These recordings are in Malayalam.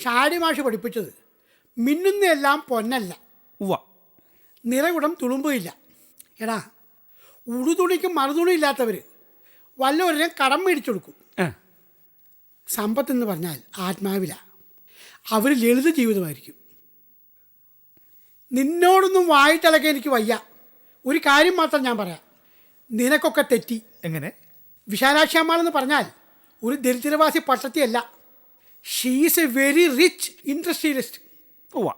ഷാടി മാഷ് പഠിപ്പിച്ചത്. മിന്നുന്നതെല്ലാം പൊന്നല്ല. ഉവ്വ. നിറകുടം തുളുമ്പില്ല എടാ ഉടുതുണിക്ക് മറുതുണി ഇല്ലാത്തവർ വല്ലവരെ കടം മേടിച്ചു കൊടുക്കും ആ, സമ്പത്ത് എന്ന് പറഞ്ഞാൽ ആത്മാവില. അവർ ലളിത ജീവിതമായിരിക്കും. നിന്നോടൊന്നും വായിട്ടിളക്കെ എനിക്ക് വയ്യ. ഒരു കാര്യം മാത്രം ഞാൻ പറയാം. നിനക്കൊക്കെ തെറ്റി. എങ്ങനെ? വിശാലാക്ഷി അമ്മാളെന്ന് പറഞ്ഞാൽ ഒരു ദരിദ്രവാസി പട്ടത്തിയല്ല. She's a very rich industrialist ഉവ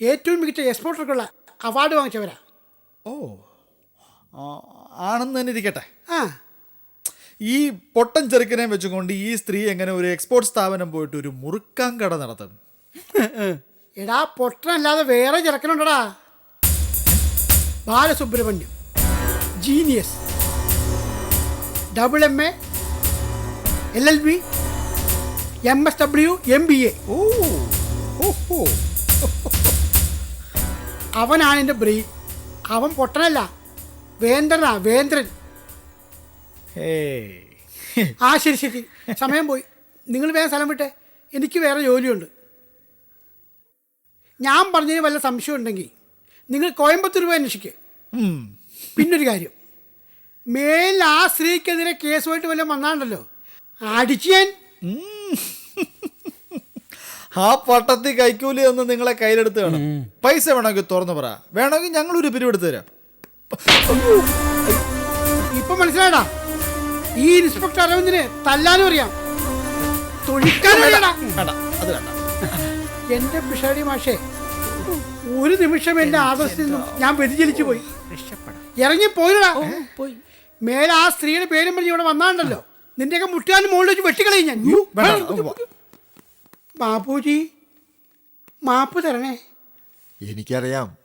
ഏറ്റവും മികച്ച എക്സ്പോർട്ടർക്കുള്ള അവാർഡ് വാങ്ങിച്ചവരാ. ഓ ആണെന്ന് തന്നെ ഇരിക്കട്ടെ. ആ. ഈ പൊട്ടൻ ചെറുക്കനെ വെച്ചുകൊണ്ട് ഈ സ്ത്രീ എങ്ങനെ ഒരു എക്സ്പോർട്ട് സ്ഥാപനം പോയിട്ട് ഒരു മുറുക്കാൻ കട നടത്തും? എടാ പൊട്ടനല്ലാതെ വേറെ ചെറുക്കനുണ്ടടാ. Balasubramaniam. Genius double A L L B M S W M B A ഓ അവനാണ് എന്റെ ബ്രെയിൻ അവൻ പൊട്ടനല്ല. വേന്ദ്രനാ വേന്ദ്രൻ. ആ ശരി ശരി. സമയം പോയി. നിങ്ങൾ വേഗം സ്ഥലം വിട്ടെ. എനിക്ക് വേറെ ജോലിയുണ്ട്. ഞാൻ പറഞ്ഞതിന് വല്ല സംശയം ഉണ്ടെങ്കിൽ നിങ്ങൾ കോയമ്പത്തൂർ പോയി അന്വേഷിക്കുക. പിന്നൊരു കാര്യം. മേലിൽ ആ സ്ത്രീക്കെതിരെ കേസുമായിട്ട് വല്ലതും വന്നാണ്ടല്ലോ. അടിച്ചു ഞാൻ. ആ പട്ടത്തി കൈക്കൂലി ഒന്ന് നിങ്ങളെ കയ്യിലെടുത്ത് വേണം. പൈസ വേണമെങ്കിൽ തുറന്നു പറ. വേണമെങ്കിൽ ഞങ്ങൾ ഒരു പിരിവെടുത്ത് തരാം. ഇപ്പൊ മനസ്സിലായടാ. ഈ ഇൻസ്പെക്ടർ അരവിന്ദിനെ തല്ലാനും അറിയാം. തൊഴിക്കാനും അറിയാടാ. വേണ്ട അത് വേണ്ട. എന്റെ പിഷാടി മാഷേ ഒരു നിമിഷം എന്റെ ആദർശത്തിൽ നിന്നും ഞാൻ വ്യതിചലിച്ചു പോയി. ഇറങ്ങി പോയിടാ പോയി. മേലെ ആ സ്ത്രീയുടെ പേരും പറഞ്ഞ് ഇവിടെ വന്നാണ്ടല്ലോ. നിന്റെയൊക്കെ മുട്ടാനും മുകളിൽ വെച്ച് വെട്ടിക്കളയും ഞാൻ. ബാപ്പുജി മാപ്പ് തരണേ. എനിക്കറിയാം.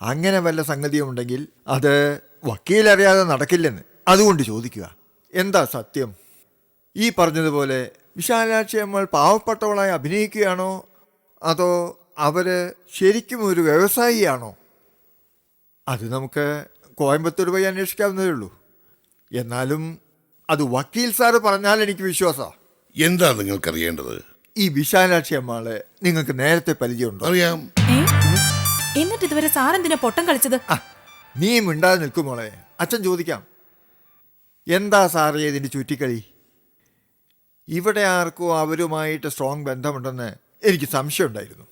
അങ്ങനെ വല്ല സംഗതിയും ഉണ്ടെങ്കിൽ അത് വക്കീലറിയാതെ നടക്കില്ലെന്ന്. അതുകൊണ്ട് ചോദിക്കുക. എന്താ സത്യം? ഈ പറഞ്ഞതുപോലെ വിശാലാക്ഷി നമ്മൾ പാവപ്പെട്ടവളായി അഭിനയിക്കുകയാണോ? അതോ അവർ ശരിക്കും ഒരു വ്യവസായിയാണോ? അത് നമുക്ക് കോയമ്പത്തൂർ പോയി അന്വേഷിക്കാവുന്നതേ ഉള്ളൂ. എന്നാലും അത് വക്കീൽ സാറ് പറഞ്ഞാൽ എനിക്ക് വിശ്വാസമാണ് എന്താ നിങ്ങൾക്കറിയേണ്ടത്? ഈ വിശാലാക്ഷി അമ്മാളെ നിങ്ങൾക്ക് നേരത്തെ പരിചയമുണ്ടോ? അറിയാം? എന്നിട്ട് ഇതുവരെ സാറെന്തിനാ പൊട്ടം കളിച്ചത്? ആ, നീ മിണ്ടാതെ നിൽക്കും മോളെ. അച്ഛൻ ചോദിക്കാം. എന്താ സാറേ ഇതിന്റെ ചുറ്റിക്കളി? ഇവിടെ ആർക്കോ അവരുമായിട്ട് സ്ട്രോങ് ബന്ധമുണ്ടെന്ന് എനിക്ക് സംശയമുണ്ടായിരുന്നു.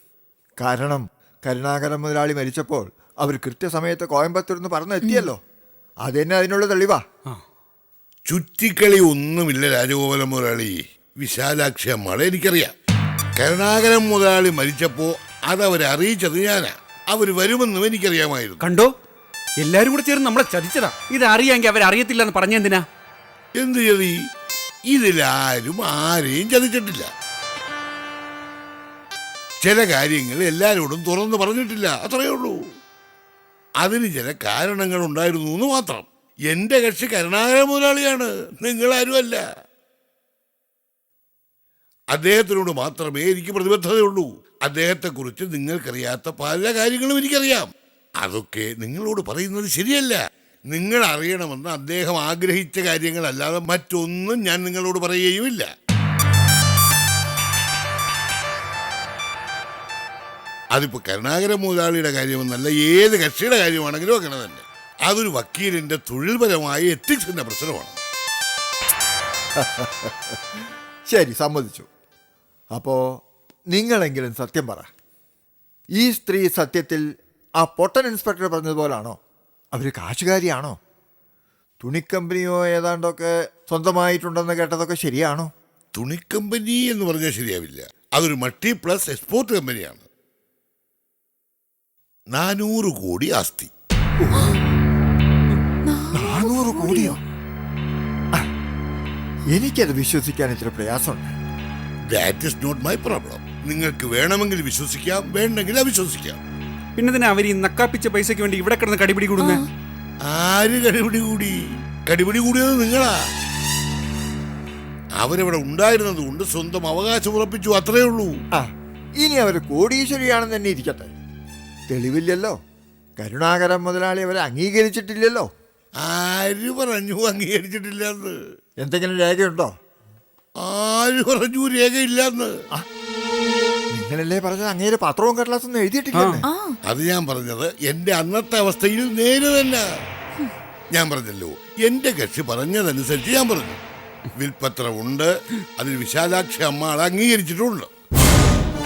കാരണം കരുണാകരൻ മുതലാളി മരിച്ചപ്പോൾ അവർ കൃത്യസമയത്ത് കോയമ്പത്തൂർ എന്ന് പറഞ്ഞെത്തിയല്ലോ അതെന്നെ അതിനുള്ള തെളിവാ. ചുറ്റിക്കളി ഒന്നുമില്ല രാജഗോപാലൻ മുതലാളി. വിശാലാക്ഷി അമ്മളെ എനിക്കറിയാം. കരുണാകരൻ മുതലാളി മരിച്ചപ്പോ അതവരെ അറിയിച്ചത് ഞാനാ. അവർ വരുമെന്നും എനിക്കറിയാമായിരുന്നു. കണ്ടോ? എല്ലാരും കൂടെ ചേർന്ന് നമ്മളെ ചതിച്ചതാ. ഇത് അറിയാമെങ്കിൽ അവരറിയത്തില്ല എന്ന് പറഞ്ഞെന്തിനാ എന്ത് ചതി? ഇതിലാരും ആരെയും ചതിച്ചിട്ടില്ല. ചില കാര്യങ്ങൾ എല്ലാരോടും തുറന്നു പറഞ്ഞിട്ടില്ല. അത്രയേ ഉള്ളൂ. അതിന് ചില കാരണങ്ങൾ ഉണ്ടായിരുന്നു എന്ന് മാത്രം. എന്റെ കക്ഷി കരുണാകര മുതലാളിയാണ്. നിങ്ങളാരുമല്ല. അദ്ദേഹത്തിനോട് മാത്രമേ എനിക്ക് പ്രതിബദ്ധതയുള്ളൂ. അദ്ദേഹത്തെക്കുറിച്ച് നിങ്ങൾക്കറിയാത്ത പല കാര്യങ്ങളും എനിക്കറിയാം. അതൊക്കെ നിങ്ങളോട് പറയുന്നത് ശരിയല്ല. നിങ്ങൾ അറിയണമെന്ന് അദ്ദേഹം ആഗ്രഹിച്ച കാര്യങ്ങളല്ലാതെ മറ്റൊന്നും ഞാൻ നിങ്ങളോട് പറയുകയുമില്ല. അതിപ്പോ കരുണാകര മുതലാളിയുടെ കാര്യമെന്നല്ല ഏത് കക്ഷിയുടെ കാര്യമാണെങ്കിലും അങ്ങനെ തന്നെ. അതൊരു വക്കീലിന്റെ തൊഴിൽപരമായ എത്തിക്സിന്റെ പ്രശ്നമാണ്. ശരി സമ്മതിച്ചു. അപ്പോ നിങ്ങളെങ്കിലും സത്യം പറ. ഈ സ്ത്രീ സത്യത്തിൽ ആ പൊട്ടൻ ഇൻസ്പെക്ടർ പറഞ്ഞതുപോലാണോ? അവർ കാശുകാരിയാണോ? തുണിക്കമ്പനിയോ ഏതാണ്ടൊക്കെ സ്വന്തമായിട്ടുണ്ടെന്ന് കേട്ടതൊക്കെ ശരിയാണോ? തുണിക്കമ്പനി എന്ന് പറഞ്ഞാൽ ശരിയാവില്ല. അതൊരു മൾട്ടി പ്ലസ് എക്സ്പോർട്ട് കമ്പനിയാണ്. നാനൂറ് കോടി ആസ്തി. കോടിയോ എനിക്കത് വിശ്വസിക്കാൻ ഇത്ര പ്രയാസമുണ്ട്. That is not my problem നിങ്ങൾക്ക് വേണമെങ്കിൽ വിശ്വസിക്കാം വേണ്ടെങ്കിൽ അവിശ്വസിക്കാം. പിന്നെ തന്നെ അവർ ഈ നക്കാപ്പിച്ച പൈസയ്ക്ക് വേണ്ടി ഇവിടെ കിടന്ന് കടിപിടി കൂടുന്നേ? ആര് കടിപിടി കൂടി? കടിപിടി കൂടിയത് നിങ്ങളാ. അവരവിടെ ഉണ്ടായിരുന്നത് കൊണ്ട് സ്വന്തം അവകാശം ഉറപ്പിച്ചു അത്രേ ഉള്ളൂ. ആ ഇനി അവർ കോടീശ്വരിയാണെന്ന് തന്നെ ഇരിക്കട്ടെ. തെളിവില്ലല്ലോ. കരുണാകരൻ മുതലാളി അവരെ അംഗീകരിച്ചിട്ടില്ലല്ലോ. ആര് പറഞ്ഞു അംഗീകരിച്ചിട്ടില്ല എന്ന് എന്തെങ്കിലും രേഖയുണ്ടോ? ആര് പറഞ്ഞു രേഖയില്ലെന്ന്? നിങ്ങളല്ലേ പറഞ്ഞത് അങ്ങേര് പത്രവും കടലാസൊന്നും എഴുതിയിട്ടില്ലെന്ന്? ആ. അത് ഞാൻ പറഞ്ഞത് എന്റെ അന്നത്തെ അവസ്ഥയിൽ നേരെ തന്നെ. ഞാൻ പറഞ്ഞല്ലോ എന്റെ കക്ഷി പറഞ്ഞതനുസരിച്ച് ഞാൻ പറഞ്ഞു. വിൽപ്പത്രമുണ്ട് അതിൽ വിശാലാക്ഷി അമ്മ ആൾ അംഗീകരിച്ചിട്ടുണ്ട്.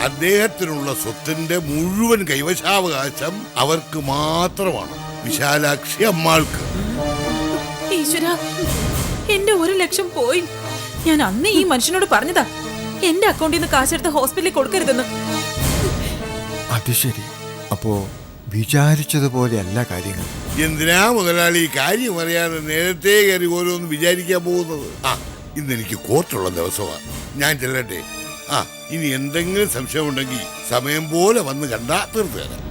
അദ്ദേഹത്തിനുള്ള സ്വത്തിന്റെ മുഴുവൻ കൈവശാവകാശം അവർക്ക് മാത്രമാണ് വിശാലാക്ഷി അമ്മാൾക്ക് ഈശ്വര എന്റെ ഒരു ലക്ഷം പോയി. ഞാൻ അന്ന് ഈ മനുഷ്യനോട് പറഞ്ഞതാ എന്റെ അക്കൗണ്ടിൽ നിന്ന് കാശെടുത്ത് ഹോസ്പിറ്റലിൽ കൊടുക്കരുതെന്ന്. അത് ശരി. അപ്പോ വിചാരിച്ചതുപോലെയല്ല കാര്യങ്ങൾ. എന്തിനാ മുതലാളി ഈ കാര്യം അറിയാതെ നേരത്തെ കയറി ഓരോന്ന് വിചാരിക്കാൻ പോകുന്നത്? ആ ഇന്ന് എനിക്ക് കോർട്ടുള്ള ദിവസമാണ് ഞാൻ ചെല്ലട്ടെ. ആ ഇനി എന്തെങ്കിലും സംശയമുണ്ടെങ്കിൽ സമയം പോലെ വന്ന് കണ്ടാ തീർത്തു തരാം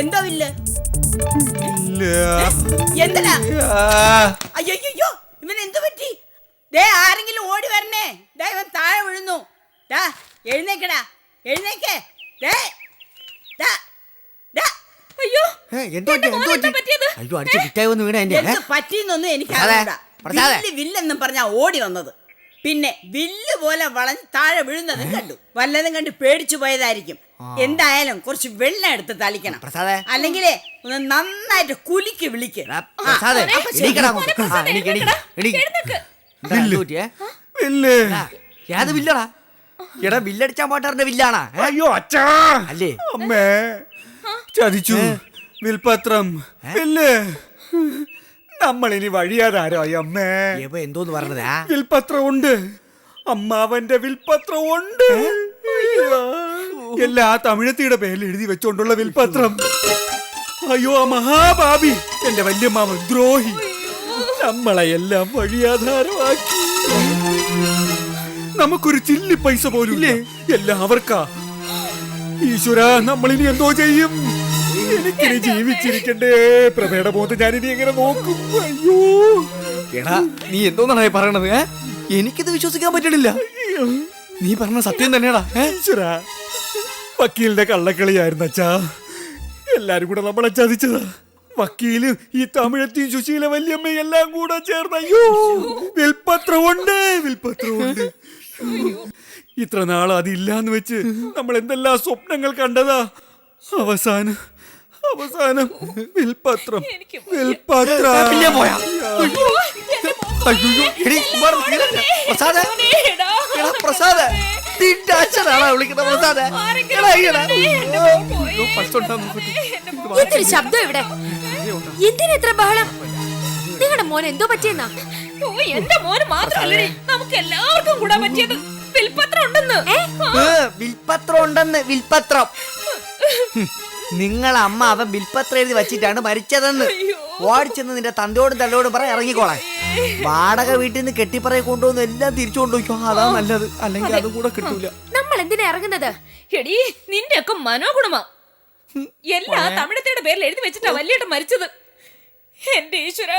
എന്താ ഇല്ല. അയ്യോ അയ്യോ ഇവൻ എന്തു പറ്റി? ദേ ആരെങ്കിലും ഓടി വരണേ. ദേ ഇവൻ താഴെ വിഴുന്നു. ദാ എഴുന്നേക്കടാ. എഴുന്നേക്കേ. ദേ ദാ ദാ. അയ്യോ അടിച്ച് കിട്ടായി വന്ന് വീണ എന്റെ പറ്റിയെന്നൊന്നും എനിക്ക് വില്ലെന്നും പറഞ്ഞാ ഓടി വന്നത്. പിന്നെ വില്ല് പോലെ വളഞ്ഞ് താഴെ വീഴുന്നതും കണ്ടു. വല്ലതും കണ്ട് പേടിച്ചു പോയതായിരിക്കും. എന്തായാലും കുറച്ച് വെള്ളം എടുത്ത് തളിക്കണം. പ്രസാദേ. അല്ലെങ്കിലേ ഒന്ന് നന്നായിട്ട് കുലുക്കി വിളിക്ക്. ആ, പ്രസാദേ അപ്പൊ ശരി. എണീക്കടാ അങ്ങോട്ട്. ആ, എണീക്ക്, എണീക്ക്, എണീക്ക്. എന്താ എന്ത് വില്ല്. ആ, ഏത് വില്ലടാ? എടാ പാട്ടാറിന്റെ വില്ലാണാ. ഏ? അയ്യോ അച്ഛാ. അല്ലേ? അമ്മേ. ചതിച്ചു. വിൽപത്രം. വില്ല്. നമ്മളിനി വഴിയാതാരായി അമ്മേ? ഇവ എന്തോന്ന് പറഞ്ഞതാ? വിൽപത്രം ഉണ്ട് അമ്മാവന്റെ വിൽപത്രം ഉണ്ട് എല്ലാ തമിഴത്തിയുടെ പേരിൽ എഴുതി വെച്ചോണ്ടുള്ള വിൽപത്രം. അയ്യോ ആ മഹാപാപി എന്റെ വല്യമ്മാവൻ ദ്രോഹി. നമ്മളെ എല്ലാം വഴിയാധാരമാക്കി. നമുക്കൊരു ചില്ലി പൈസ പോലും ഇല്ലേ? എല്ലാം അവർക്കാ ഈശ്വര നമ്മളിനി എന്തോ ചെയ്യും? എനിക്കിനി ജീവിച്ചിരിക്കണ്ടേ? പ്രഭയുടെ മുഖത്ത് ഇനി എങ്ങനെ നോക്കും? അയ്യോ. എടാ നീ എന്തോന്നാണ് പറയണത് ഏ? എനിക്കിത് വിശ്വസിക്കാൻ പറ്റണില്ല. നീ പറഞ്ഞ സത്യം തന്നെയാടാ ഈശ്വരാ. വക്കീലിന്റെ കള്ളക്കളിയായിരുന്നു അച്ഛാ. എല്ലാരും കൂടെ നമ്മളെ ചതിച്ചതാ. വക്കീൽ ഈ തമിഴത്തിയും സുശീല വല്യമ്മ എല്ലാം കൂടെ ചേർന്ന് അയ്യോ. വിൽപത്രമുണ്ട് വിൽപത്രമുണ്ട് ഇത്ര നാൾ അതില്ലാന്ന് വെച്ച് നമ്മൾ എന്തെല്ലാം സ്വപ്നങ്ങൾ കണ്ടതാ. അവസാനം അവസാനം വിൽപത്രം. വിൽപത്രം. പോയാ? അയ്യോ, എടീ, തീരട്ടെ. പ്രസാദേ, എടാ. പ്രസാദേ, വിളിക്കുന്നത് പ്രസാദേ? എടാ, എന്തൊരു ശബ്ദം ഇവിടെ? എന്തിനാ ഇത്ര ബഹളം? നിങ്ങളുടെ മോൻ എന്തോ പറ്റിയെന്നാ? ഓ, എന്റെ മോന് മാത്രമല്ലേ നമുക്ക് എല്ലാവർക്കും കൂടാ പറ്റിയത് വിൽപത്രം ഉണ്ടെന്ന്. വിൽപത്രം ഉണ്ടെന്ന് വിൽപ്പത്രം ഹും, നിങ്ങളെ അമ്മ അവൻ വിൽപ്പത്രം എഴുതി വച്ചിട്ടാണ് മരിച്ചതെന്ന്. ഓടിച്ചെന്ന് നിന്റെ തന്തയോടും തള്ളയോടും പറ ഇറങ്ങിക്കോളാൻ. വാടക വീട്ടിൽ നിന്ന് കെട്ടിപ്പറയെ കൊണ്ടുവന്ന് എല്ലാം തിരിച്ചു കൊണ്ടുപോയിക്കോ അതാ നല്ലത്. അല്ലെങ്കിൽ അതും കൂടെ കിട്ടൂല. നമ്മൾ എന്തിനാ ഇറങ്ങുന്നത്? എടീ നിന്റെ ഒക്കെ മനോഗുണമാ. എല്ലാ തമിഴത്തയുടെ പേരിൽ എഴുതി വെച്ചിട്ടാ വല്യേട്ടൻ മരിച്ചത്. എന്റെ ഈശ്വര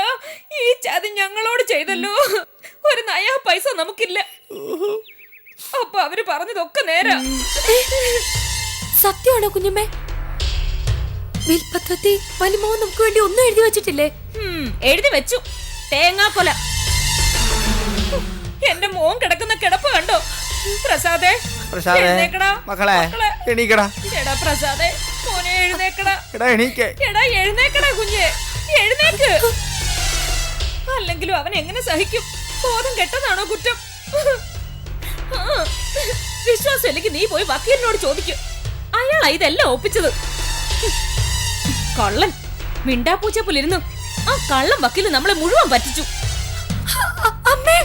ഈ ചതി ഞങ്ങളോട് ചെയ്തല്ലോ. ഒരു നയാ പൈസ നമുക്കില്ല. അപ്പൊ അവർ പറഞ്ഞതൊക്കെ നേരാ. സത്യമാണോ കുഞ്ഞമ്മേ? വിൽപത്രത്തിൽ നമുക്ക് വേണ്ടി ഒന്നും എഴുതി വെച്ചിട്ടില്ലേ? എഴുതി വെച്ചു. തേങ്ങാക്കൊല. എന്റെ മോൻ കിടക്കുന്ന കിടപ്പ് കണ്ടോ? പ്രസാദേ പ്രസാദേ മക്കളെ. എണീക്കടാ. എടാ പ്രസാദേ മോനെ എഴുന്നേക്കടാ. എടാ എണീക്കേ. എടാ എഴുന്നേക്കടാ കുഞ്ഞെ. എഴുന്നേക്ക്. അല്ലെങ്കിലും അവൻ എങ്ങനെ സഹിക്കും? ബോധം കെട്ടതാണോ കുറ്റം? വിശ്വാസം അല്ലെങ്കിൽ നീ പോയി വക്കീലിനോട് ചോദിക്കും. അയാളാ ഇതെല്ലാം ഒപ്പിച്ചത്. കള്ളൻ. മിണ്ടാപ്പൂച്ച പുലിരുന്നു. ആ കള്ളം വക്കീൽ നമ്മളെ മുഴുവൻ പറ്റിച്ചു. അമ്മേ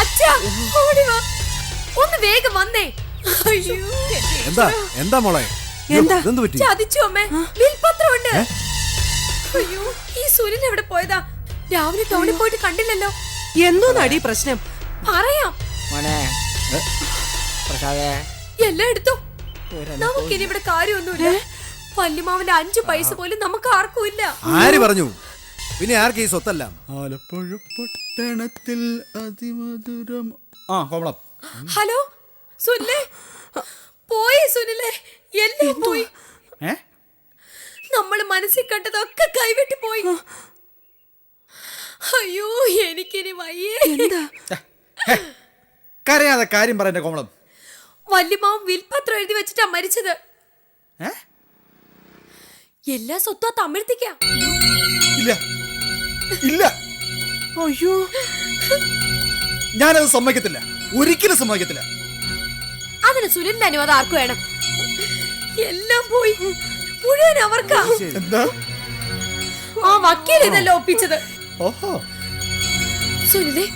അച്ഛാ ഓടി വാ. ഒന്ന് വേഗം വന്നേ. അയ്യോ. എന്താ? എന്താ മോളെ? എന്താ? ഇതെന്ത് പറ്റി? ചതിച്ചു അമ്മേ. വിൽപത്രമുണ്ട്. അയ്യോ ഈ സുനിൽ എവിടെ പോയതാ? രാവിലെ ടൗണിൽ പോയിട്ട് കണ്ടില്ലല്ലോ. പ്രശ്നം? പറയാം. മോനെ പ്രസാദേ. എല്ലാം എടുത്തോ. നമുക്കിനി ഇവിടെ കാര്യമൊന്നുമില്ല. വല്യമാവന്റെ അഞ്ചു പൈസ പോലും നമുക്ക് ആർക്കും ഇല്ല. ആര് പറഞ്ഞു? പിന്നെ ആർക്ക് ഈ സ്വത്തല്ല? ആലപ്പുഴ പട്ടണത്തിൽ അതിമധുരം. ആ കോമളം ഹലോ സുനിലേ. പോയി സുനിലേ. എല്ലാം പോയി. നമ്മൾ മനസ്സിൽ കണ്ടതൊക്കെ കൈവിട്ട് പോയി. അയ്യോ എനിക്കിനി വയ്യേ. കരയാതെ കാര്യം പറയണ്ട കോമളം വല്യമാവും വിൽപത്രം എഴുതി വെച്ചിട്ടാ മരിച്ചത്. ഏ? എല്ലാ സ്വത്തും ആ തമിഴ്ത്തിക്കാം. ഇല്ല. ഇല്ല. അയ്യോ. ഞാനത് സമ്മതിക്കത്തില്ല. ഒരിക്കലും സമ്മതിക്കത്തില്ല. അതിന് സുനിലിന്റെ അനുവാദം ആർക്ക് വേണം? എല്ലാം പോയി. മുഴുവൻ അവർക്കാ എന്താ? ആ വക്കീൽ ഇതെല്ലാം ഒപ്പിച്ചത്. ഓഹോ. സുനിലെ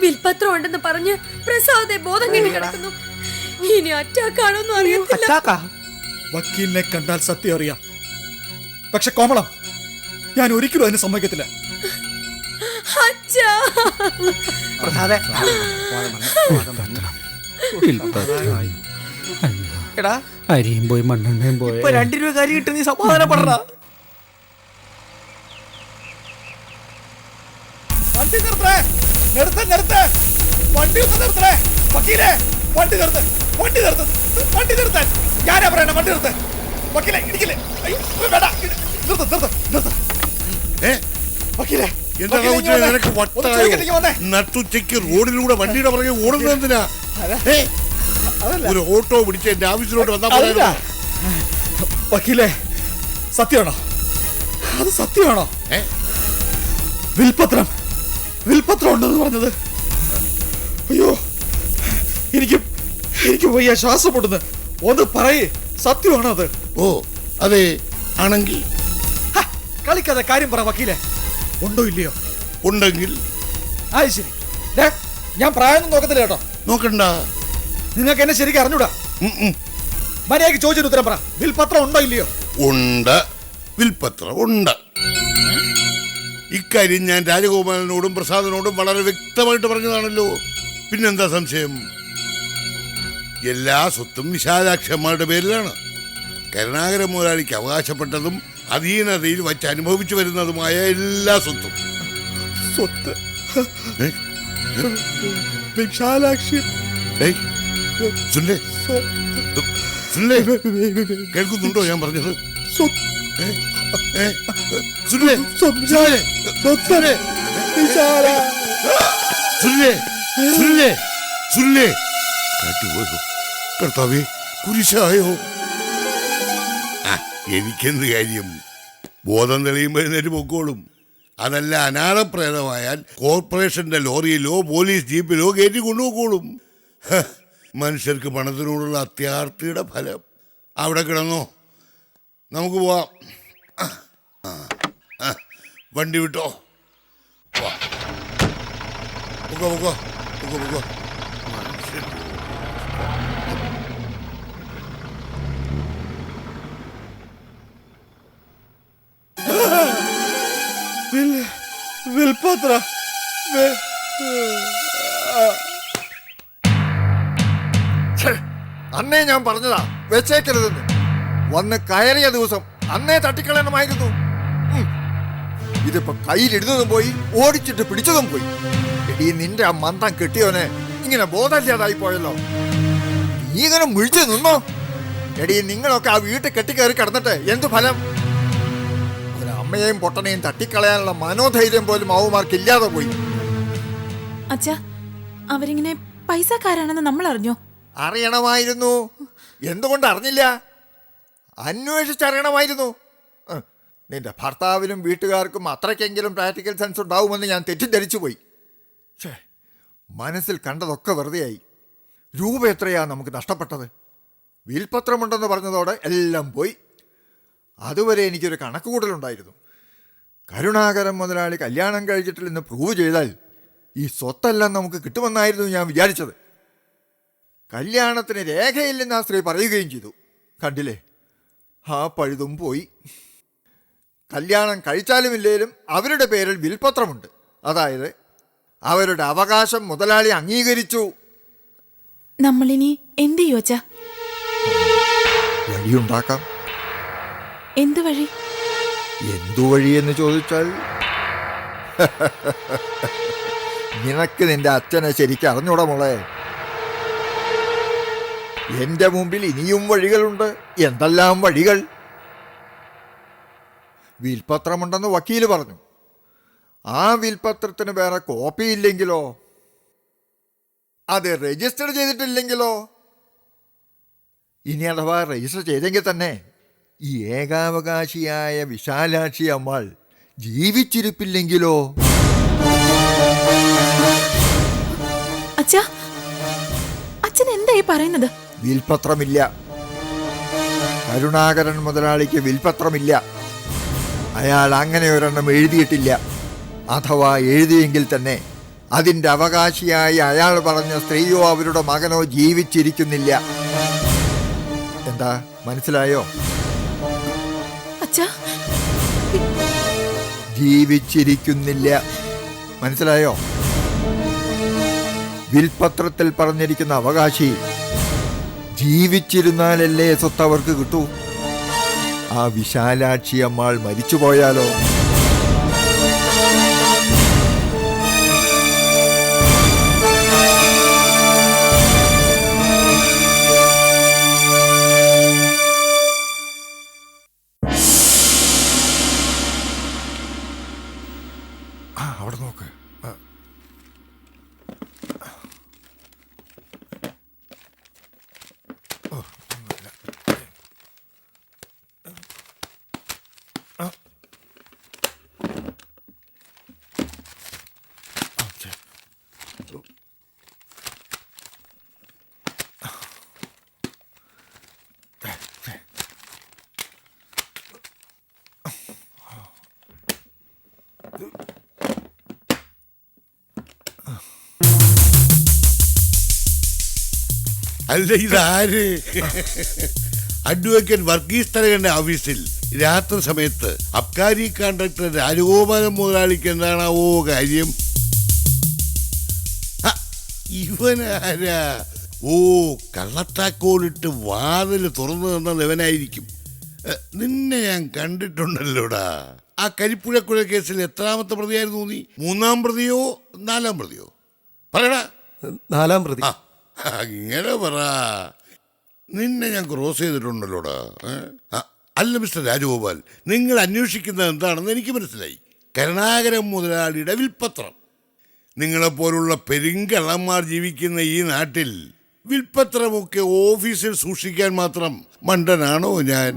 വിൽപത്രം ഉണ്ടെന്ന് പറഞ്ഞ് പ്രസാദെ ബോധം കെട്ടി കിടക്കുന്നു. ഇനി അറ്റാക്കാണോന്ന് അറിയത്തില്ല. വക്കീലിനെ കണ്ടാൽ സത്യം അറിയാം. പക്ഷെ കോമളം ഞാൻ ഒരിക്കലും അതിന് സമ്മതിക്കത്തില്ല. പ്രസാദേ. എടാ. അരിയും പോയി മണ്ണെണ്ണയും പോയി. ഇപ്പൊ രണ്ട് രൂപ കാര്യം കിട്ടുന്ന നീ സമാധാനപ്പെടണ വണ്ടി നിർത്തേ നിർത്ത നിർത്ത. വണ്ടി ഒന്ന് നിർത്തേ വക്കീലേ വണ്ടി നിർത്ത്. വണ്ടി നിർത്ത്. വണ്ടി നിർത്താൻ ഞാനാ പറയണ വണ്ടി നിർത്ത്. വക്കീലെ ഇടിക്കില്ലേ? അയ്യോ വേണ്ട നിർത്ത് നിർത്ത് നിർത്ത്. ഏ? വക്കീലെ എന്താ വക്കീലെ, നിനക്ക്. വട്ടായോ? നട്ടുച്ചയ്ക്ക് റോഡിലൂടെ വണ്ടിയുടെ പുറകെ ഓടുന്നത് എന്തിനാ? ഒരു ഓട്ടോ പിടിച്ച് എന്റെ ആവശ്യത്തിലോട്ട് വന്നാ. പോരായിരുന്നോ? വക്കീലെ സത്യമാണോ? അത് സത്യമാണോ? വിൽപത്രം. വിൽപത്രം ഉണ്ടെന്ന് പറഞ്ഞത്. അയ്യോ എനിക്ക് എനിക്ക് വയ്യ ശ്വാസം പൊട്ടുന്നു ഒന്ന് പറയേ. സത്യമാണോ അത്? ഓ അതെ ആണെങ്കിൽ. ഹ, കളിക്കാതെ കാര്യം പറ വക്കീലെ. ഉണ്ടോ ഇല്ലയോ? ഉണ്ടെങ്കിൽ. അത് ശരി. ദേ, ഞാൻ പ്രായമൊന്നും നോക്കത്തില്ല കേട്ടോ. നോക്കണ്ട. നിങ്ങൾക്ക് എന്നെ ശരിക്കും അറിഞ്ഞൂടാ? ഉം, ഉം. മര്യാദയ്ക്ക് ചോദിച്ചൊരു ഉത്തരം പറ. വിൽപത്രം ഉണ്ടോ ഇല്ലയോ? ഉണ്ട്. വിൽപ്പത്രം ഉണ്ട്. ഇക്കാര്യം ഞാൻ രാജഗോപാലനോടും പ്രസാദനോടും വളരെ വ്യക്തമായിട്ട് പറഞ്ഞതാണല്ലോ. പിന്നെന്താ സംശയം? എല്ലാ സ്വത്തും വിശാലാക്ഷന്മാരുടെ പേരിലാണ്. കരുണാകര മുതലാളിക്ക് അവകാശപ്പെട്ടതും അധീനതയിൽ വച്ച് അനുഭവിച്ചു വരുന്നതുമായ എല്ലാ സ്വത്തും. സ്വത്ത്? വിശാലാക്ഷി കേൾക്കുന്നുണ്ടോ ഞാൻ പറഞ്ഞത്? കർത്താവേ ഏ? എനിക്കെന്ത് കാര്യം? ബോധം തെളിയുമ്പോൾ എഴുന്നേറ്റ് പൊക്കോളും. അതല്ല അനാഥപ്രേതമായാൽ കോർപ്പറേഷന്റെ ലോറിയിലോ പോലീസ് ജീപ്പിലോ കയറ്റി കൊണ്ടുപോക്കോളും മനുഷ്യർക്ക് പണത്തിനോടുള്ള അത്യാർത്ഥിയുടെ ഫലം. അവിടെ കിടന്നോ. നമുക്ക് പോവാം. വണ്ടി വിട്ടോ. പോക്കോ പോക്കോ പൊക്കോ പൊക്കോ. വിൽപത്ര. അന്നേ ഞാൻ പറഞ്ഞതാ വെച്ചേക്കരുതെന്ന്. വന്ന് കയറിയ ദിവസം അന്നേ തട്ടിക്കളയണമായിരുന്നു. ഇതിപ്പോ കയ്യിലിടുന്നതും പോയി ഓടിച്ചിട്ട് പിടിച്ചതും പോയി. എടീ നിന്റെ ആ മന്ദം കെട്ടിയോനെ ഇങ്ങനെ ബോധമില്ലാതായി പോയല്ലോ. നീ ഇങ്ങനെ മുഴിച്ചു നിന്നോ? എടീ നിങ്ങളൊക്കെ ആ വീട്ടിൽ കെട്ടിക്കയറി കിടന്നിട്ട് എന്ത് ഫലം? അമ്മയെയും പൊട്ടനെയും തട്ടിക്കളയാനുള്ള മനോധൈര്യം പോലും അവമാർക്ക് ഇല്ലാതെ പോയി. അച്ഛാ അവരിങ്ങനെ പൈസക്കാരാണെന്ന് നമ്മൾ അറിഞ്ഞോ അറിയണമായിരുന്നു. എന്തുകൊണ്ട് അറിഞ്ഞില്ല? അന്വേഷിച്ചറിയണമായിരുന്നു. നിന്റെ ഭർത്താവിനും വീട്ടുകാർക്കും അത്രയ്ക്കെങ്കിലും പ്രാക്ടിക്കൽ സെൻസ് ഉണ്ടാവുമെന്ന് ഞാൻ തെറ്റിദ്ധരിച്ചു പോയി ഛേ മനസ്സിൽ കണ്ടതൊക്കെ വെറുതെയായി. രൂപ എത്രയാ നമുക്ക് നഷ്ടപ്പെട്ടത്? വിൽപത്രമുണ്ടെന്ന് പറഞ്ഞതോടെ എല്ലാം പോയി. അതുവരെ എനിക്കൊരു കണക്കുകൂട്ടലുണ്ടായിരുന്നു. കരുണാകരൻ മുതലാളി കല്യാണം കഴിച്ചിട്ടില്ലെന്ന് പ്രൂവ് ചെയ്താൽ ഈ സ്വത്തെല്ലാം നമുക്ക് കിട്ടുമെന്നായിരുന്നു ഞാൻ വിചാരിച്ചത്. കല്യാണത്തിന് രേഖയില്ലെന്ന് ആ സ്ത്രീ പറയുകയും ചെയ്തു. കണ്ടില്ലേ? ആ പഴുതും പോയി. കല്യാണം കഴിച്ചാലും ഇല്ലേലും അവരുടെ പേരിൽ വിൽപത്രമുണ്ട്. അതായത് അവരുടെ അവകാശം മുതലാളി അംഗീകരിച്ചു. നമ്മളിനി എന്ത് അച്ഛാ വഴിയുണ്ടാക്കാം. എന്ത് വഴി? എന്തു വഴി എന്ന് ചോദിച്ചാൽ? നിനക്ക് നിന്റെ അച്ഛനെ ശരിക്കും അറിഞ്ഞൂടാ മോളെ. എന്റെ മുമ്പിൽ ഇനിയും വഴികളുണ്ട്. എന്തെല്ലാം വഴികൾ? വിൽപത്രമുണ്ടെന്ന് വക്കീൽ പറഞ്ഞു. ആ വിൽപത്രത്തിന് വേറെ കോപ്പി ഇല്ലെങ്കിലോ? അത് രജിസ്റ്റർ ചെയ്തിട്ടില്ലെങ്കിലോ? ഇനി അഥവാ രജിസ്റ്റർ ചെയ്തെങ്കിൽ തന്നെ ഈ ഏകാവകാശിയായ വിശാലാക്ഷി അമ്മാൾ ജീവിച്ചിരിപ്പില്ലെങ്കിലോ? അച്ഛാ അച്ഛൻ എന്തായി പറയുന്നത്? വിൽപത്രമില്ല. കരുണാകരൻ മുതലാളിക്ക് വിൽപത്രമില്ല. അയാൾ അങ്ങനെ ഒരെണ്ണം എഴുതിയിട്ടില്ല. അഥവാ എഴുതിയെങ്കിൽ തന്നെ അതിന്റെ അവകാശിയായി അയാൾ പറഞ്ഞ സ്ത്രീയോ അവരുടെ മകനോ ജീവിച്ചിരിക്കുന്നില്ല. എന്താ മനസ്സിലായോ? ജീവിച്ചിരിക്കുന്നില്ല. മനസ്സിലായോ? വിൽപത്രത്തിൽ പറഞ്ഞിരിക്കുന്ന അവകാശി ജീവിച്ചിരുന്നാലല്ലേ സ്വത്ത് അവർക്ക് കിട്ടൂ? ആ വിശാലാക്ഷി അമ്മാൾ മരിച്ചുപോയാലോ? അല്ല ഇതാര്? അഡ്വക്കേറ്റ് വർഗീസ് തലകന്റെ ഓഫീസിൽ രാത്രി സമയത്ത് അബ്കാരി കോൺട്രാക്ടർ രാജഗോപാലൻ മുതലാളിക്ക് എന്താണാവോ കാര്യം? ഇവനാരാ? ഓ കള്ളത്താക്കോലിട്ട് വാതിൽ തുറന്നു തന്നത് ഇവനായിരിക്കും. നിന്നെ ഞാൻ കണ്ടിട്ടുണ്ടല്ലോടാ. ആ കരിപ്പുഴക്കുഴ കേസിൽ എത്രാമത്തെ പ്രതിയായിരുന്നു നീ? മൂന്നാം പ്രതിയോ നാലാം പ്രതിയോ? പറയടാ. നാലാം പ്രതി. ആ, അങ്ങനെ പറ. നിന്നെ ഞാൻ ക്രോസ് ചെയ്തിട്ടുണ്ടല്ലോടാ. അല്ല മിസ്റ്റർ രാജഗോപാൽ നിങ്ങൾ അന്വേഷിക്കുന്നത് എന്താണെന്ന് എനിക്ക് മനസ്സിലായി. കരുണാകരം മുതലാളിയുടെ വിൽപ്പത്രം നിങ്ങളെപ്പോലുള്ള പെരുങ്കള്ളന്മാർ ജീവിക്കുന്ന ഈ നാട്ടിൽ വിൽപ്പത്രമൊക്കെ ഓഫീസിൽ സൂക്ഷിക്കാൻ മാത്രം മണ്ടനാണോ ഞാൻ?